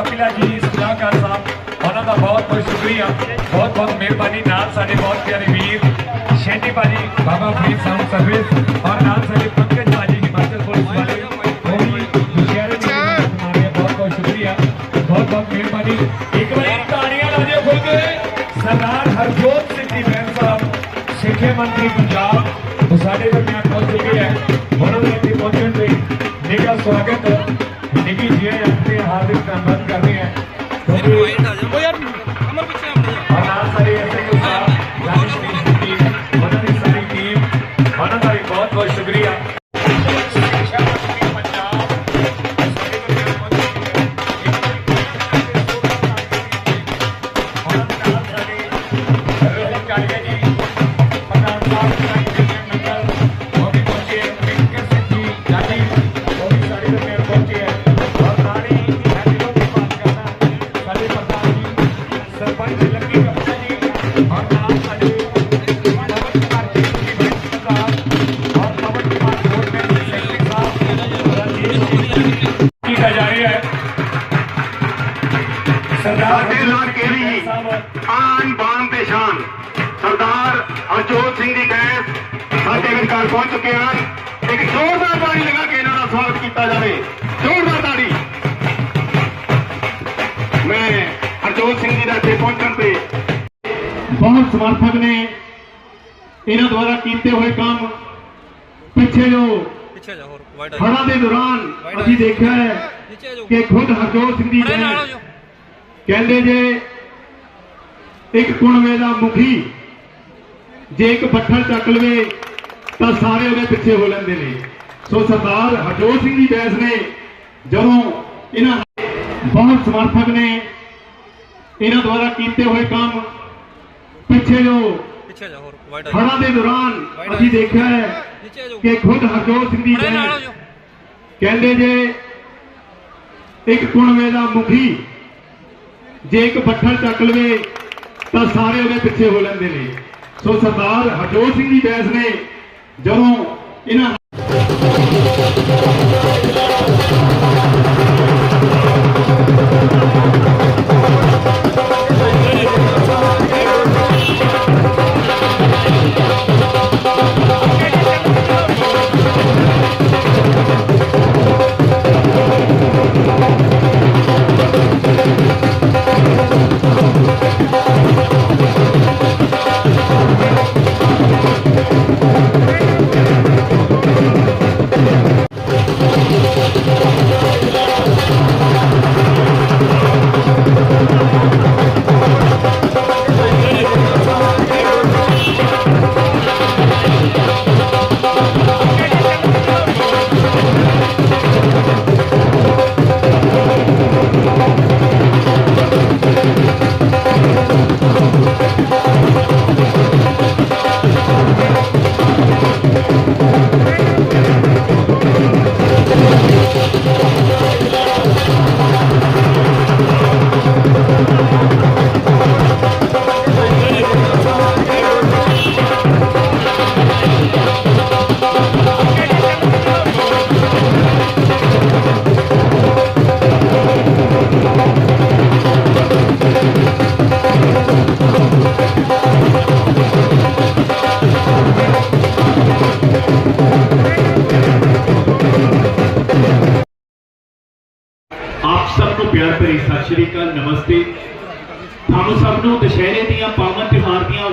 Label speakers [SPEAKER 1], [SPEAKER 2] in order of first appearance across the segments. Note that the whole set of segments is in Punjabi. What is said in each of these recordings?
[SPEAKER 1] ਕਪਿਲਾ ਜੀ, ਸਲਾਹਕਾਰ ਸਾਹਿਬ, ਉਹਨਾਂ ਦਾ ਬਹੁਤ ਬਹੁਤ ਸ਼ੁਕਰੀਆ। ਬਹੁਤ ਬਹੁਤ ਮਿਹਰਬਾਨੀ ਨਾਲ ਸਾਡੇ ਬਹੁਤ ਪਿਆਰੇ ਵੀਰ, ਸ਼ੇਟੀ ਭਾਜੀ, ਬਾਬਾ ਫਰੀਦ ਸਾਹਿਬ ਸਰਵਿਸ ਔਰ ਨਾਲ ਸਾਡੇ ਆਪਣੇ ਹਾਰਦਿਕ ਧੰਨਵਾਦ ਕਰਦੇ ਹਾਂ।
[SPEAKER 2] ਉਹ ਯਾਰ ਅਮਰ ਪਿੱਛੇ ਆ
[SPEAKER 3] ਸਵਾਗਤ ਕੀਤਾ ਜਾਵੇ। ਜ਼ੋਰਦਾਰ ਤਾੜੀ ਮੈਂ ਹਰਜੋਤ ਸਿੰਘ ਜੀ ਦਾ ਇੱਥੇ ਪਹੁੰਚਣ ਤੇ ਬਹੁਤ ਸਮਰਥਕ ਨੇ। ਇਹਨਾਂ ਦੁਆਰਾ ਕੀਤੇ ਹੋਏ ਕੰਮ ਪਿੱਛੇ ਜੋ
[SPEAKER 2] ਪਿੱਛੇ ਜਾ ਹੋਰ ਵਾਈਡ ਆ
[SPEAKER 3] ਹੜ੍ਹਾਂ ਦੇ ਦੌਰਾਨ ਅਸੀਂ ਦੇਖਿਆ ਹੈ ਕਿ ਖੁਦ ਹਰਜੋਤ ਸਿੰਘ
[SPEAKER 2] ਜਾਓ।
[SPEAKER 3] ਕਹਿੰਦੇ ਜੇ ਇੱਕ ਕੁਣਵੇ ਦਾ ਮੁਖੀ ਜੇ ਇੱਕ ਬੱਠਲ ਚੱਕ ਲਵੇ ਤਾਂ ਸਾਰੇ ਉਹਦੇ ਪਿੱਛੇ ਹੋ ਲੈਂਦੇ ਨੇ। ਸੋ ਸਰਦਾਰ ਹਰਜੋਤ ਸਿੰਘ ਜੀ ਬੈਸ ਨੇ ਜਦੋਂ ਇਹਨਾਂ ਬਹੁਤ ਸਮਰਥਕ ਨੇ ਇਹਨਾਂ ਦੁਆਰਾ ਕੀਤੇ ਹੋਏ ਕੰਮ ਪਿੱਛੇ ਜੋ
[SPEAKER 2] ਪਿੱਛੇ ਜਾ ਹੋਰ ਵਾਈਡ
[SPEAKER 3] ਦੇ ਦੌਰਾਨ ਅਸੀਂ ਦੇਖਿਆ ਹੈ ਕਿ ਖੁਦ ਹਰਜੋਤ ਸਿੰਘ ਦੀ
[SPEAKER 2] ਹੋ
[SPEAKER 3] ਬੈਸ ਕਹਿੰਦੇ ਜੇ ਇੱਕ ਕੁਣਵੇ ਦਾ ਮੁਖੀ ਜੇ ਇੱਕ ਬੱਠਲ ਚੱਕ ਲਵੇ ਤਾਂ ਸਾਰੇ ਉਹਦੇ ਪਿੱਛੇ ਹੋ ਲੈਂਦੇ ਨੇ। ਸੋ ਸਰਦਾਰ ਹਰਜੋਤ ਸਿੰਘ ਜੀ ਬੈਸ ਨੇ ਜਦੋਂ ਇਹਨਾਂ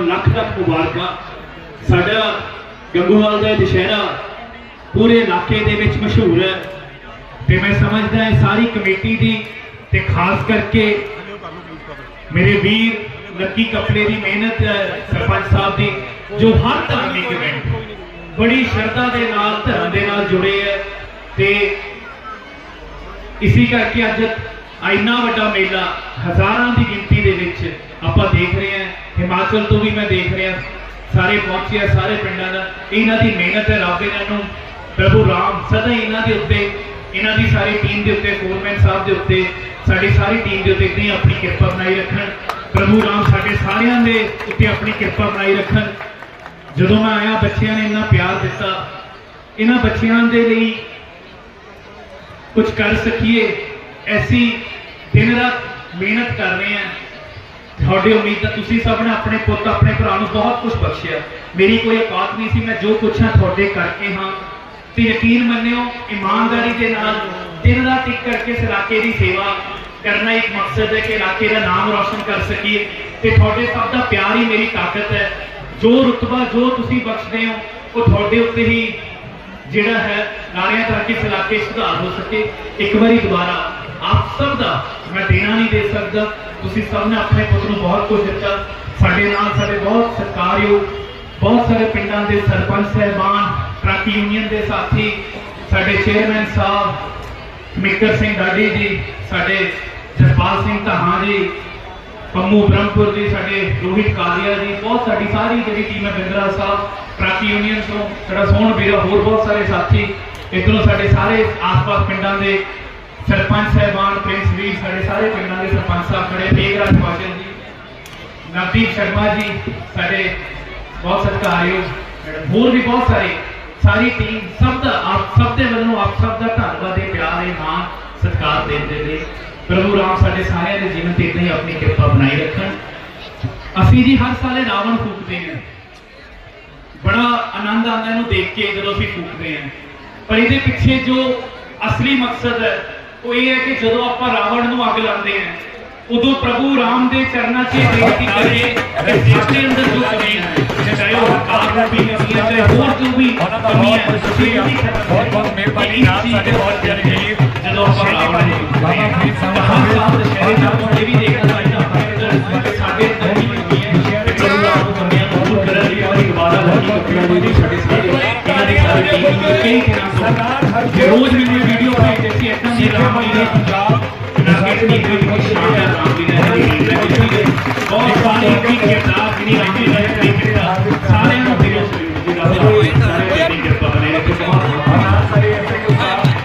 [SPEAKER 4] ਲੱਖ ਲੱਖ ਮੁਬਾਰਕਾਂ। ਸਾਡਾ ਗੰਗੂਵਾਲ ਦਾ ਦੁਸ਼ਹਿਰਾ ਪੂਰੇ ਇਲਾਕੇ ਦੇ ਵਿੱਚ ਮਸ਼ਹੂਰ ਹੈ। ਤੇ ਮੈਂ ਸਮਝਦਾ ਹਾਂ ਸਾਰੀ ਕਮੇਟੀ ਦੀ ਤੇ ਖਾਸ ਕਰਕੇ ਮੇਰੇ ਵੀਰ ਲੱਕੀ ਕਪੜੇ ਦੀ ਮਿਹਨਤ ਹੈ ਸਰਪੰਚ ਸਾਹਿਬ ਦੀ, ਜੋ ਹਰ ਧਾਰਮਿਕ ਇਵੈਂਟ ਬੜੀ ਸ਼ਰਧਾ ਦੇ ਨਾਲ, ਧਰਮ ਦੇ ਨਾਲ ਜੁੜੇ ਹੈ। ਤੇ ਇਸੇ ਕਰਕੇ ਅੱਜ ਇੰਨਾ ਵੱਡਾ ਮੇਲਾ ਹਜ਼ਾਰਾਂ ਦੀ ਗਿਣਤੀ ਦੇ ਵਿੱਚ ਆਪਾਂ ਦੇਖ ਰਹੇ ਹਾਂ, ਹਿਮਾਚਲ ਤੋਂ ਵੀ ਮੈਂ ਦੇਖ ਰਿਹਾ, ਸਾਰੇ ਪਹੁੰਚੇ ਆ, ਸਾਰੇ ਪਿੰਡਾਂ ਦਾ। ਇਹਨਾਂ ਦੀ ਮਿਹਨਤ ਹੈ, ਰੱਬ ਇਹਨਾਂ ਨੂੰ, ਪ੍ਰਭੂ ਰਾਮ ਸਦਾ ਇਹਨਾਂ ਦੇ ਉੱਤੇ, ਇਹਨਾਂ ਦੀ ਸਾਰੀ ਟੀਮ ਦੇ ਉੱਤੇ ਫੋਰਮੈਨ ਸਾਹਿਬ ਦੇ ਉੱਤੇ, ਸਾਡੀ ਸਾਰੀ ਟੀਮ ਦੇ ਉੱਤੇ ਇਦਾਂ ਆਪਣੀ ਕਿਰਪਾ ਬਣਾਈ ਰੱਖਣ। ਪ੍ਰਭੂ ਰਾਮ ਸਾਡੇ ਸਾਰਿਆਂ ਦੇ ਉੱਤੇ ਆਪਣੀ ਕਿਰਪਾ ਬਣਾਈ ਰੱਖਣ। ਜਦੋਂ ਮੈਂ ਆਇਆ, ਬੱਚਿਆਂ ਨੇ ਇੰਨਾ ਪਿਆਰ ਦਿੱਤਾ। ਇਹਨਾਂ ਬੱਚਿਆਂ ਦੇ ਲਈ ਕੁਝ ਕਰ ਸਕੀਏ। ਐਸੀ ਦਿਨ ਰਾਤ ਮਿਹਨਤ ਕਰ ਰਹੇ ਆ ਤੁਹਾਡੀ ਉਮੀਦ ਤਾਂ ਤੁਸੀਂ ਸਭ ਨੇ ਆਪਣੇ ਪੁੱਤ, ਆਪਣੇ ਭਰਾ ਨੂੰ ਬਹੁਤ ਕੁਝ ਬਖਸ਼ਿਆ। ਮੇਰੀ ਕੋਈ ਔਕਾਤ ਨਹੀਂ ਸੀ, ਮੈਂ ਜੋ ਕੁਛ ਤੁਹਾਡੇ ਕਰਕੇ ਹਾਂ। ਤੇ ਯਕੀਨ ਮੰਨਿਓ, ਇਮਾਨਦਾਰੀ ਦੇ ਨਾਲ ਦਿਨ ਰਾਤ ਇੱਕ ਕਰਕੇ ਇਸ ਦੀ ਸੇਵਾ ਕਰਨਾ ਇੱਕ ਮਕਸਦ ਹੈ ਕਿ ਇਲਾਕੇ ਦਾ ਨਾਮ ਰੌਸ਼ਨ ਕਰ ਸਕੀਏ। ਤੇ ਤੁਹਾਡੇ ਸਭ ਦਾ ਪਿਆਰ ਹੀ ਮੇਰੀ ਤਾਕਤ ਹੈ। ਜੋ ਰੁਤਬਾ, ਜੋ ਤੁਸੀਂ ਬਖਸ਼ਦੇ ਹੋ, ਉਹ ਤੁਹਾਡੇ ਉੱਤੇ ਹੀ ਜਿਹੜਾ ਹੈ ਨਾਰਿਆਂ ਤੱਕ ਇਸ ਇਲਾਕੇ ਸੁਧਾਰ ਹੋ ਸਕੇ। ਇੱਕ ਵਾਰੀ ਦੁਬਾਰਾ ਆਪ ਸਭ ਦਾ ਮੈਂ ਦੇਣਾ ਨਹੀਂ ਦੇ ਸਕਦਾ। ਤੁਸੀਂ ਸਭ ਨੇ ਆਪਣੇ ਪੁੱਤ ਨੂੰ ਬਹੁਤ ਕੁਝ ਦਿੱਤਾ। ਸਾਡੇ ਨਾਲ ਸਾਡੇ ਬਹੁਤ ਸਤਿਕਾਰਯੋਗ, ਬਹੁਤ ਸਾਰੇ ਪਿੰਡਾਂ ਦੇ ਸਰਪੰਚ ਸਹਿਬਾਨ, ਟਰੱਕ ਯੂਨੀਅਨ ਦੇ ਸਾਥੀ, ਸਾਡੇ ਚੇਅਰਮੈਨ ਸਾਹਿਬ ਮਿੱਕਰ ਸਿੰਘ ਡਾਡੀ ਜੀ, ਸਾਡੇ ਜਸਪਾਲ ਸਿੰਘ ਧਾਹਾਂ ਜੀ, ਪੰਮੂ ਬ੍ਰਹਮਪੁਰ ਜੀ, ਸਾਡੇ ਰੋਹਿਤ ਕਾਲੀਆ ਜੀ, ਬਹੁਤ ਸਾਡੀ ਸਾਰੀ ਜਿਹੜੀ ਟੀਮ ਹੈ ਬਿੰਦਰਾ ਸਾਹਿਬ, ਟਰੱਕ ਯੂਨੀਅਨ ਤੋਂ, ਸਾਡਾ ਸੋਹਣ ਵੀਰਾ, ਹੋਰ ਬਹੁਤ ਸਾਰੇ ਸਾਥੀ, ਇੱਧਰੋਂ ਸਾਡੇ ਸਾਰੇ ਆਸ-ਪਾਸ ਪਿੰਡਾਂ ਦੇ ਸਰਪੰਚ ਸਹਿਬਾਨ, ਪ੍ਰਿੰਸ ਵੀਰ, ਸਾਡੇ ਸਾਰੇ ਪਿੰਡਾਂ ਦੇ ਸਰਪੰਚ ਸਾਹਿਬ ਖੜੇ ਮੇਘਰਾਜ ਪਾਸ਼ਾ ਜੀ, ਨਵਦੀਪ ਸ਼ਰਮਾ ਜੀ, ਸਾਡੇ ਬਹੁਤ ਸਤਿਕਾਰਯੋਗ ਮੈਡਮ, ਹੋਰ ਵੀ ਬਹੁਤ ਸਾਰੇ, ਸਾਰੀ ਟੀਮ ਸਭ ਦਾ, ਆਪ ਸਭ ਦੇ ਵੱਲੋਂ ਆਪ ਸਭ ਦਾ ਧੰਨਵਾਦ ਤੇ ਪਿਆਰ ਹੈ ਮਾਣ, ਸਤਿਕਾਰ ਦਿੰਦੇ ਨੇ। ਪ੍ਰਭੂ ਰਾਮ ਸਾਡੇ ਸਾਰਿਆਂ ਦੇ ਜੀਵਨ ਤੇ ਇਦਾਂ ਹੀ ਆਪਣੀ ਕਿਰਪਾ ਬਣਾਈ ਰੱਖਣ। ਅਸੀਂ ਜੀ ਹਰ ਸਾਲੇ ਰਾਵਣ ਫੂਕਦੇ ਹਾਂ। ਬੜਾ ਆਨੰਦ ਆਉਂਦਾ ਇਹਨੂੰ ਦੇਖ ਕੇ ਜਦੋਂ ਅਸੀਂ ਫੂਕਦੇ ਹਾਂ। ਪਰ ਇਹਦੇ ਪਿੱਛੇ ਜੋ ਅਸਲੀ ਮਕਸਦ ਹੈ ਉਹ ਇਹ ਹੈ ਕਿ ਜਦੋਂ ਆਪਾਂ ਰਾਵਣ ਨੂੰ ਅੱਗ ਲਾਉਂਦੇ ਹਾਂ ਉਦੋਂ ਪ੍ਰਭੂ ਰਾਮ ਦੇ ਚਰਨਾਂ 'ਚ ਇਹ ਬੇਨਤੀ ਕਰੀਏ ਕਿ ਸਾਡੇ ਅੰਦਰ ਜੋ ਕਮੀਆਂ ਹੈ ਚਾਹੇ ਉਹ ਹੰਕਾਰ ਰੂਪੀ ਕਮੀਆਂ ਚਾਹੇ ਹੋਰ ਜੋ ਵੀ
[SPEAKER 1] ਦਾ
[SPEAKER 4] ਕਮੀਆਂ
[SPEAKER 1] ਬਹੁਤ ਬਹੁਤ ਮਿਹਰਬਾਨੀ ਨਾਲ ਸਾਡੇ ਬਹੁਤ ਪਿਆਰੇ ਵੀਰ
[SPEAKER 4] ਜਦੋਂ ਆਪਾਂ ਰਾਵਣ
[SPEAKER 1] ਭਾਜੀ ਬਾਬਾ ਸਾਹਿਬ
[SPEAKER 4] ਦੇ ਸ਼ਹਿਰੇ ਦਾ ਤੁਹਾਡੇ ਵੀ ਦੇਖਣਾ ਕਈ ਦਿਨਾਂ ਤੋਂ ਰੋਜ਼ ਮੈਨੂੰ ਵੀਡੀਓ ਭੇਜਦੇ ਸੀ ਇਦਾਂ ਦੀ ਰਾਮ ਜੀ
[SPEAKER 1] ਪੰਜਾਬ
[SPEAKER 4] ਨਾਗੇਟ ਦੀ ਕੋਈ ਸ਼ਾਨਦਾਰ ਰਾਮ ਜੀ ਨੇ। ਬਹੁਤ ਸਾਰੀ ਕੀ ਕਿਰਦਾਰ ਜਿਹੜੀ ਰਾਮ